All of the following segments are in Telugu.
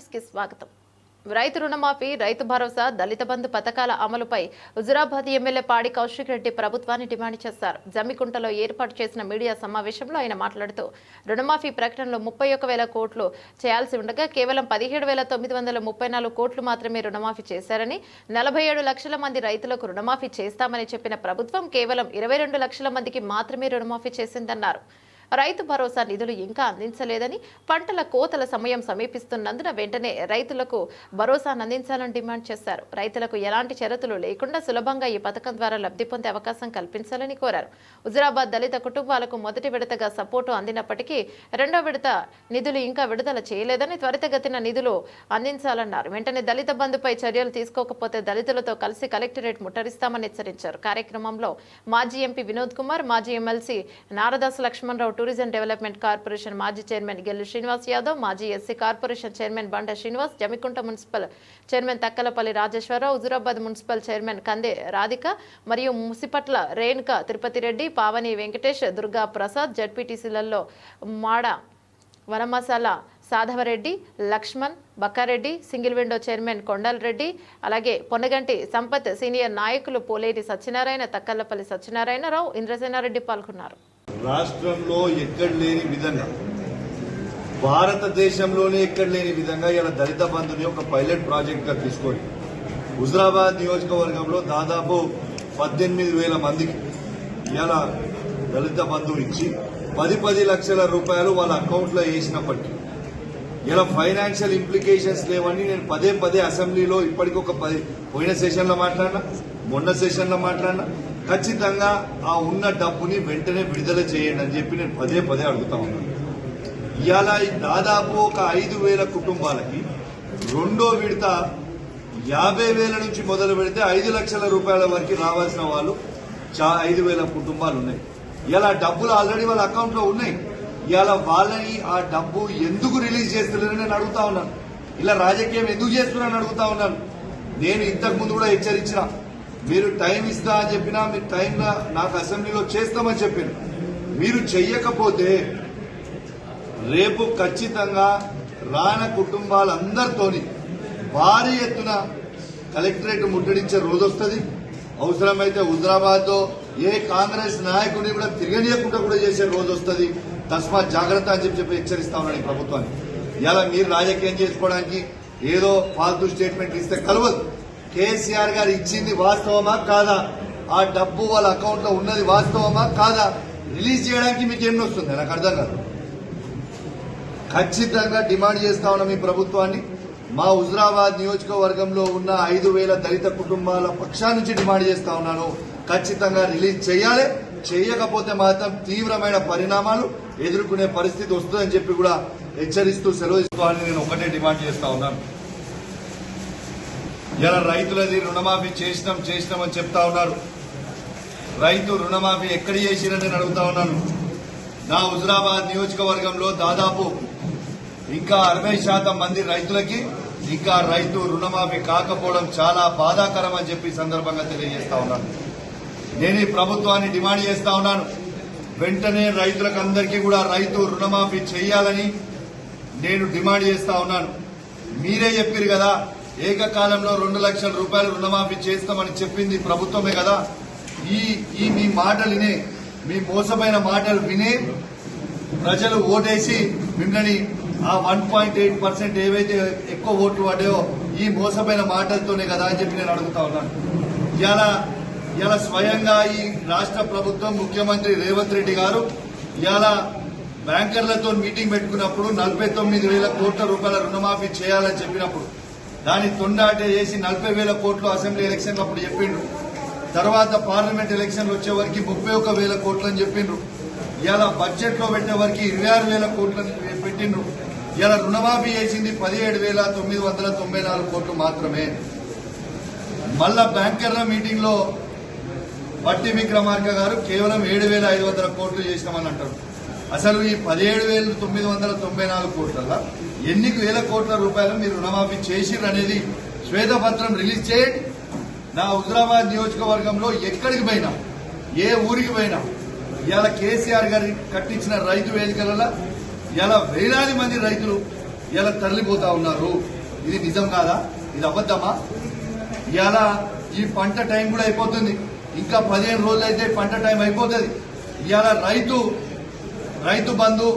న్యూస్కి స్వాగతం. రైతు రుణమాఫీ రైతు భరోసా దళిత బంధు పథకాల అమలుపై హుజురాబాద్ ఎమ్మెల్యే పాడి కౌశిక్ రెడ్డి ప్రభుత్వాన్ని డిమాండ్ చేశారు. జమ్మికుంటలో ఏర్పాటు చేసిన మీడియా సమావేశంలో ఆయన మాట్లాడుతూ రుణమాఫీ ప్రకటనలో ముప్పై ఒక వేల కోట్లు చేయాల్సి ఉండగా కేవలం పదిహేడు వేల తొమ్మిది వందల ముప్పై నాలుగు కోట్లు మాత్రమే రుణమాఫీ చేశారని నలభై ఏడు లక్షల మంది రైతులకు రుణమాఫీ చేస్తామని చెప్పిన ప్రభుత్వం కేవలం ఇరవై రెండు లక్షల మందికి మాత్రమే రుణమాఫీ చేసిందన్నారు. రైతు భరోసా నిధులు ఇంకా అందించలేదని పంటల కోతల సమయం సమీపిస్తున్నందున వెంటనే రైతులకు భరోసాను అందించాలని డిమాండ్ చేశారు. రైతులకు ఎలాంటి షరతులు లేకుండా సులభంగా ఈ పథకం ద్వారా లబ్ధి పొందే అవకాశం కల్పించాలని కోరారు. హుజరాబాద్ దళిత కుటుంబాలకు మొదటి విడతగా సపోర్టు అందినప్పటికీ రెండో విడత నిధులు ఇంకా విడుదల చేయలేదని త్వరితగతిన నిధులు అందించాలన్నారు. వెంటనే దళిత బంధుపై చర్యలు తీసుకోకపోతే దళితులతో కలిసి కలెక్టరేట్ ముట్టరిస్తామని హెచ్చరించారు. కార్యక్రమంలో మాజీ ఎంపీ వినోద్ కుమార్ మాజీ MLC Naradas Lakshmanarao tourism development corporation మాజీ చైర్మన్ గెల్లు శ్రీనివాస్ యాదవ్ మాజీ SC corporation chairman Banda Srinivas Jammikunta municipal chairman Takkalapalli Rajeshwararao Huzurabad municipal chairman Kande Radhika మరియు Musipatla Renuka Tirupati Reddy Pavani Venkatesh Durga Prasad జడ్పీటీసీలలో Mada Vanamasala Sadhavareddy Lakshman Bakkareddy single window chairman Kondalreddy అలాగే పొన్నగంటి సంపత్ సీనియర్ నాయకులు పోలేటి సత్యనారాయణ తక్కల్లపల్లి సత్యనారాయణరావు ఇంద్రసేనారెడ్డి పాల్గొన్నారు. రాష్ట్రంలో ఎక్కడ లేని విధంగా భారతదేశంలోనే ఎక్కడ లేని విధంగా ఇలా దళిత బంధుని ఒక పైలట్ ప్రాజెక్ట్గా తీసుకొని హుజరాబాద్ నియోజకవర్గంలో దాదాపు పద్దెనిమిది వేల మందికి ఇలా దళిత బంధువు ఇచ్చి పది పది లక్షల రూపాయలు వాళ్ళ అకౌంట్లో వేసినప్పటికీ ఇలా ఫైనాన్షియల్ ఇంప్లికేషన్స్ లేవని నేను పదే పదే అసెంబ్లీలో ఇప్పటికొక పది పోయిన సెషన్లో మాట్లాడినా మొన్న సెషన్లో మాట్లాడినా ఖచ్చితంగా ఆ ఉన్న డబ్బుని వెంటనే విడుదల చేయండి అని చెప్పి నేను పదే పదే అడుగుతా ఉన్నాను. ఇవాళ దాదాపు ఒక ఐదు వేల కుటుంబాలకి రెండో విడత యాభై వేల నుంచి మొదలు పెడితే ఐదు లక్షల రూపాయల వరకు రావాల్సిన వాళ్ళు చా ఐదు వేల కుటుంబాలు ఉన్నాయి. ఇలా డబ్బులు ఆల్రెడీ వాళ్ళ అకౌంట్లో ఉన్నాయి. ఇవాళ వాళ్ళని ఆ డబ్బు ఎందుకు రిలీజ్ చేస్తున్నారని నేను అడుగుతా ఉన్నాను. ఇలా రాజకీయం ఎందుకు చేస్తున్నారని అడుగుతా ఉన్నాను. నేను ఇంతకు ముందు కూడా హెచ్చరించిన మీరు టైం ఇస్తా అని చెప్పినా మీరు టైం నాకు అసెంబ్లీలో చేస్తామని చెప్పిన మీరు చెయ్యకపోతే రేపు ఖచ్చితంగా రాన కుటుంబాలందరితోని భారీ ఎత్తున కలెక్టరేట్ ముట్టడించే రోజు వస్తుంది అవసరమైతే హుజరాబాద్లో ఏ కాంగ్రెస్ నాయకుడిని కూడా తిరగనీయకుండా కూడా చేసే రోజు వస్తుంది తస్మాత్ జాగ్రత్త అని చెప్పి చెప్పి హెచ్చరిస్తా ఉన్నాను ప్రభుత్వాన్ని. ఇలా మీరు రాజకీయం చేసుకోవడానికి ఏదో ఫాల్తూ స్టేట్మెంట్ ఇస్తే కలవదు. కేసీఆర్ గారు ఇచ్చింది వాస్తవమా కాదా? ఆ డబ్బు వాళ్ళ అకౌంట్లో ఉన్నది వాస్తవమా కాదా? రిలీజ్ చేయడానికి మీకు ఎన్ని వస్తుంది నాకు అర్థం కాదు. ఖచ్చితంగా డిమాండ్ చేస్తా ఉన్నాం ఈ ప్రభుత్వాన్ని. మా హుజరాబాద్ నియోజకవర్గంలో ఉన్న ఐదు వేల దళిత కుటుంబాల పక్షా నుంచి డిమాండ్ చేస్తా ఉన్నాను. ఖచ్చితంగా రిలీజ్ చేయాలి. చేయకపోతే మాత్రం తీవ్రమైన పరిణామాలు ఎదుర్కొనే పరిస్థితి వస్తుందని చెప్పి కూడా హెచ్చరిస్తూ సెలవు తీసుకోవాలని నేను ఒకటే డిమాండ్ చేస్తా ఉన్నాను. ఇలా రైతులది రుణమాఫీ చేసినాం చేసినాం అని చెప్తా ఉన్నారు. రైతు రుణమాఫీ ఎక్కడ చేసిరని నేను అడుగుతా ఉన్నాను. నా హుజరాబాద్ నియోజకవర్గంలో దాదాపు ఇంకా అరవై శాతం మంది రైతులకి ఇంకా రైతు రుణమాఫీ కాకపోవడం చాలా బాధాకరం అని చెప్పి సందర్భంగా తెలియజేస్తా ఉన్నాను. నేను ఈ ప్రభుత్వాన్ని డిమాండ్ చేస్తా ఉన్నాను. వెంటనే రైతులకు అందరికీ కూడా రైతు రుణమాఫీ చేయాలని నేను డిమాండ్ చేస్తా ఉన్నాను. మీరే చెప్పారు కదా ఏకకాలంలో రెండు లక్షల రూపాయలు రుణమాఫీ చేస్తామని చెప్పింది ప్రభుత్వమే కదా. ఈ ఈ మీ మాటలు వినే మీ మోసమైన మాటలు వినే ప్రజలు ఓటేసి మిమ్మల్ని ఆ వన్ పాయింట్ ఎయిట్ పర్సెంట్ ఏవైతే ఎక్కువ ఓట్లు పడ్డాయో ఈ మోసమైన మాటలతోనే కదా అని చెప్పి నేను అడుగుతా ఉన్నాను ఇలా ఇలా స్వయంగా ఈ రాష్ట్ర ప్రభుత్వం ముఖ్యమంత్రి రేవంత్ రెడ్డి గారు ఇలా బ్యాంకర్లతో మీటింగ్ పెట్టుకున్నప్పుడు నలభై తొమ్మిది వేల కోట్ల రూపాయల రుణమాఫీ చేయాలని చెప్పినప్పుడు దాన్ని తొండాటే చేసి నలభై వేల కోట్లు అసెంబ్లీ ఎలక్షన్లు అప్పుడు చెప్పిండ్రు. తర్వాత పార్లమెంట్ ఎలక్షన్లు వచ్చే వరకు ముప్పై ఒక వేల కోట్లు అని చెప్పిండ్రు. ఇలా బడ్జెట్లో పెట్టే వరకు ఇరవై ఆరు వేల కోట్లు పెట్టిండ్రు. ఇలా రుణమాఫీ చేసింది పదిహేడు వేల తొమ్మిది వందల తొంభై నాలుగు కోట్లు మాత్రమే. మళ్ళా బ్యాంకర్ల మీటింగ్లో బట్టి విక్రమార్క గారు కేవలం ఏడు వేల ఐదు వందల కోట్లు చేసినామని అంటారు. అసలు ఈ పదిహేడు వేల తొమ్మిది వందల తొంభై నాలుగు కోట్ల ఎన్ని వేల కోట్ల రూపాయలు మీరు రుణమాఫీ చేసిర్రు అనేది శ్వేతపత్రం రిలీజ్ చేయండి నా హుజరాబాద్ నియోజకవర్గంలో ఎక్కడికి పోయినా ఏ ఊరికి పోయినా ఇవాళ కేసీఆర్ గారి కట్టించిన రైతు వేదికలలో ఇలా వేలాది మంది రైతులు ఇలా తరలిపోతా ఉన్నారు. ఇది నిజం కాదా? ఇది అబద్ధమా? ఇలా ఈ పంట టైం కూడా అయిపోతుంది. ఇంకా పదిహేను రోజులు అయితే పంట టైం అయిపోతుంది. ఇవాళ రైతు రైతు బంధు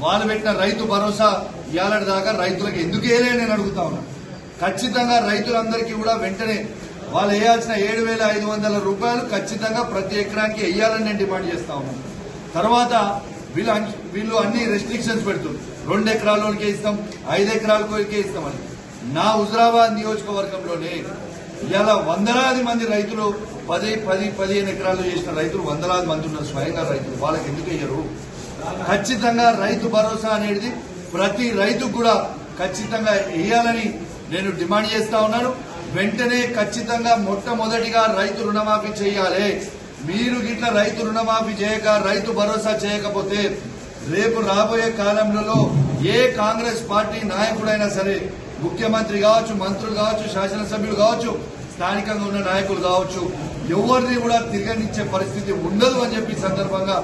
వాళ్ళు పెట్టిన రైతు భరోసా ఇవ్వాలని దాకా రైతులకు ఎందుకు వేయలే నేను అడుగుతా ఉన్నా. ఖచ్చితంగా రైతులందరికీ కూడా వెంటనే వాళ్ళు వేయాల్సిన ఏడు వేల ఐదు వందల రూపాయలు ఖచ్చితంగా ప్రతి ఎకరానికి వేయాలని నేను డిమాండ్ చేస్తా ఉన్నాను తర్వాత వీళ్ళు వీళ్ళు అన్ని రెస్ట్రిక్షన్స్ పెడుతుంది రెండు ఎకరాలకే ఇస్తాం ఐదు ఎకరాలకే ఇస్తామని నా హుజరాబాద్ నియోజకవర్గంలోనే ఇలా వందలాది మంది రైతులు పది పది పదిహేను ఎకరాలు చేసిన రైతులు వందలాది మంది ఉన్నారు స్వయంగా రైతులు వాళ్ళకి ఎందుకు వేయరు? ఖచ్చితంగా రైతు భరోసా అనేది ప్రతి రైతుకు కూడా ఖచ్చితంగా వేయాలని నేను డిమాండ్ చేస్తా ఉన్నాను. వెంటనే ఖచ్చితంగా మొట్టమొదటిగా రైతు రుణమాఫీ చేయాలి. మీరు గిట్ల రైతు రుణమాఫీ చేయక రైతు భరోసా చేయకపోతే రేపు రాబోయే కాలంలో ఏ కాంగ్రెస్ పార్టీ నాయకుడైనా సరే ముఖ్యమంత్రి కావచ్చు మంత్రులు కావచ్చు శాసనసభ్యులు కావచ్చు స్థానికంగా ఉన్న నాయకులు కావచ్చు ఎవరిని కూడా తిరగనిచ్చే పరిస్థితి ఉండదు అని చెప్పి సందర్భంగా